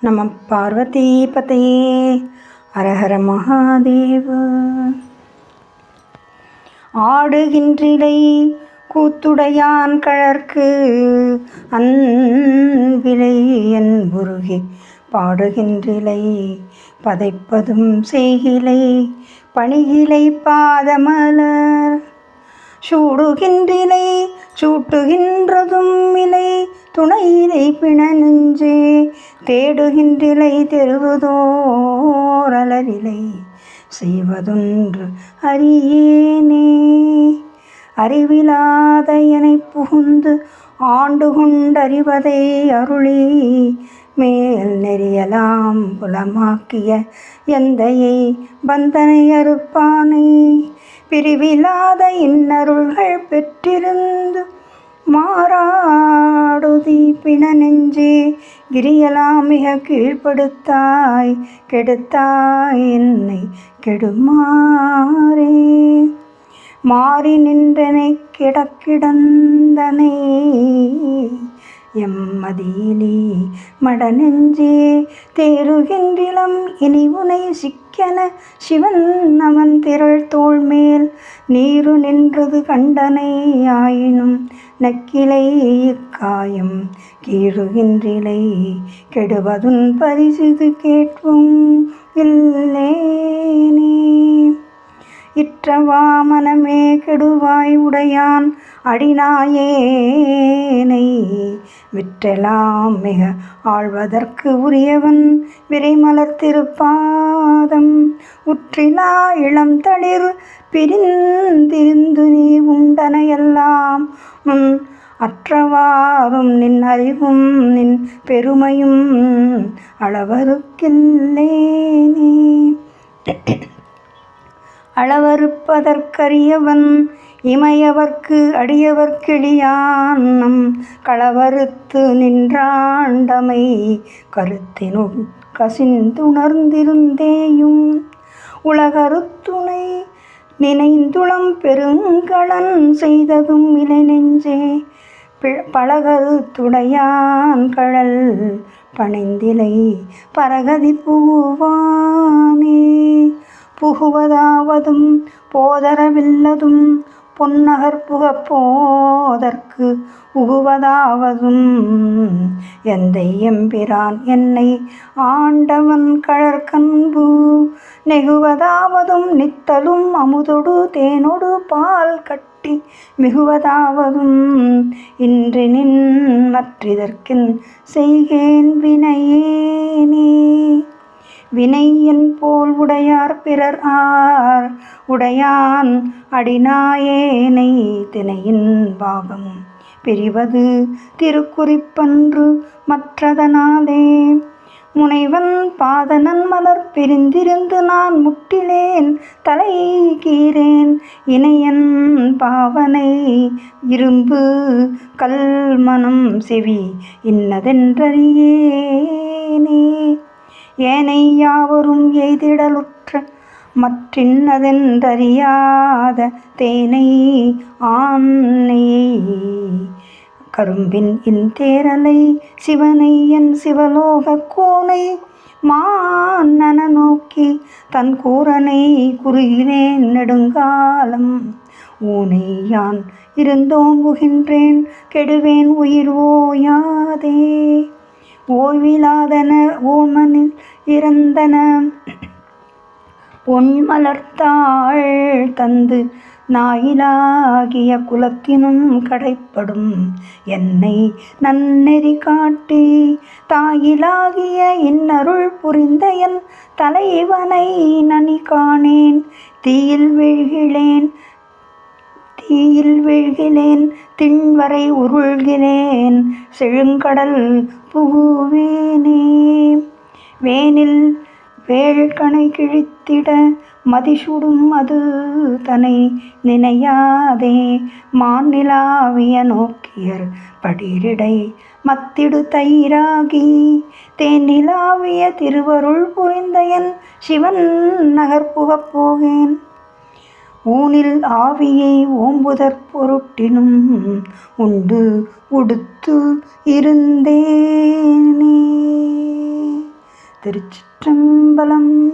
நம பார்வதி பதையே அரஹர மகாதேவ. ஆடுகின்றிலை கூத்துடையான் கழற்கு அன்பிலை என் உருகி பாடுகின்றிலை பதைப்பதும் செய்கிலை பணிகிலை பாதமலர். சூடுகின்றிலை சூட்டுகின்றதும் இலை துணையிலை பிண தேடுகின்றிலை தெருவுதோரலரிலை செய்வதொன்று அறியேனே. அறிவிலாத எனை புகுந்து ஆண்டு கொண்டறிவதை அருளி. மேல் நெறியலாம் புலமாக்கிய எந்தையை பந்தனை அறுப்பானை. பிரிவிலாத இன்னருள்கள் பெற்றிருந்து மாறாடு மாறாடுதி பிண நெஞ்சே கிரியலாம் மிக கீழ்ப்படுத்தாய் கெடுத்தாய் என்னை கெடுமாறே. மாறி நின்றனை கிடக்கிடந்தனை எம்மதியிலே மடநெஞ்சே தேருகின்றிலம் இனி உனை சிக்கென சிவன் அவன் திரள் தோள் மேல் நீரு நின்றது கண்டனை ஆயினும் நக்கிலை இக்காயம் கீழுகின்றிலை கெடுவதுன் பரிசிது கேட்கும் இல்லேனே. இற்றவா மனமே கெடுவாய் உடையான் அடிநாயேனை விற்றலாம் மிக ஆழ்வதற்கு உரியவன் விரைமலர் திருப்பாதம். உற்றிலா இளம் தளிர் பிரிந்திருந்து நீ உண்டனையெல்லாம் உன் அற்றவாறும் நின் அறிவும் நின் பெருமையும் அளவருக்கில்லேனே அளவறுப்பதற்கரியவன் இமையவர்க்கு அடியவர்க்கிளியான் நம் களவறுத்து நின்றாண்டமை கருத்தினுள் கசிந்துணர்ந்திருந்தேயும். உலகருத்துணை நினைந்துளம் பெருங்களன் செய்ததும் இலை நெஞ்சே பழகருத்துடையான் கழல் பணிந்திலை பரகதி பூவான் புகுவதாவதும் போதரவில்லதும் பொன்னகர் புகப்போதற்கு உகுவதாவதும். எந்தை எம்பிரான் என்னை ஆண்டவன் கழற்கன்பு நெகுவதாவதும் நித்தலும் அமுதொடு தேனொடு பால் கட்டி மிகுவதாவதும். இன்று நின் மற்றிதற்கின் செய்கேன் வினையேனே வினையன் போல் உடையார் பிறர் ஆர். உடையான் அடிநாயேனை தினையின் பாகம். பிரிவது திருக்குறிப்பன்று மற்றதனாலே. முனைவன் பாதனன் மலர் பிரிந்திருந்து நான் முட்டிலேன் தலை கீரேன் இணையன் பாவனை இரும்பு கல்மனம் செவி. இன்னதென்றறியே ஏனை யாவரும் எய்திடலுற்ற மற்றின்னதென்றறியாத தேனை ஆன்னையை கரும்பின் இன் தேரலை சிவனை என் சிவலோக கோனை மானன நோக்கி தன் கூரனை குறுகிறேன் நெடுங்காலம். ஊனை யான் இருந்தோம்புகின்றேன் கெடுவேன் உயிர் ஓயாதே. ஓய்விலாதன ஓமனில் இறந்தன. பொன்மலர்த்தாள் தந்து நாயிலாகிய குலத்தினும் கடைப்படும் என்னை நன்னெறி காட்டி தாயிலாகிய இன்னருள் புரிந்த என் தலைவனை நனி காணேன் தீயில் வீழ்கிலேன் தீயில் வீழ்கிலேன் திண்வரை உருள்கினேன் செழுங்கடல் புகுவேனே. வேனில் வேள்கணை கிழித்திட மதிசுடும் அது தனை நினையாதே. மாநிலாவிய நோக்கியர் படிரிடை மத்திடு தயிராகி தேனிலாவிய திருவருள் புரிந்த என் சிவன் நகர் புகப் போகேன் ஊனில் ஆவியை ஓம்புதற் பொருட்டினும் உண்டு உடுத்து இருந்தேனே. திருச்சிற்றம்பலம்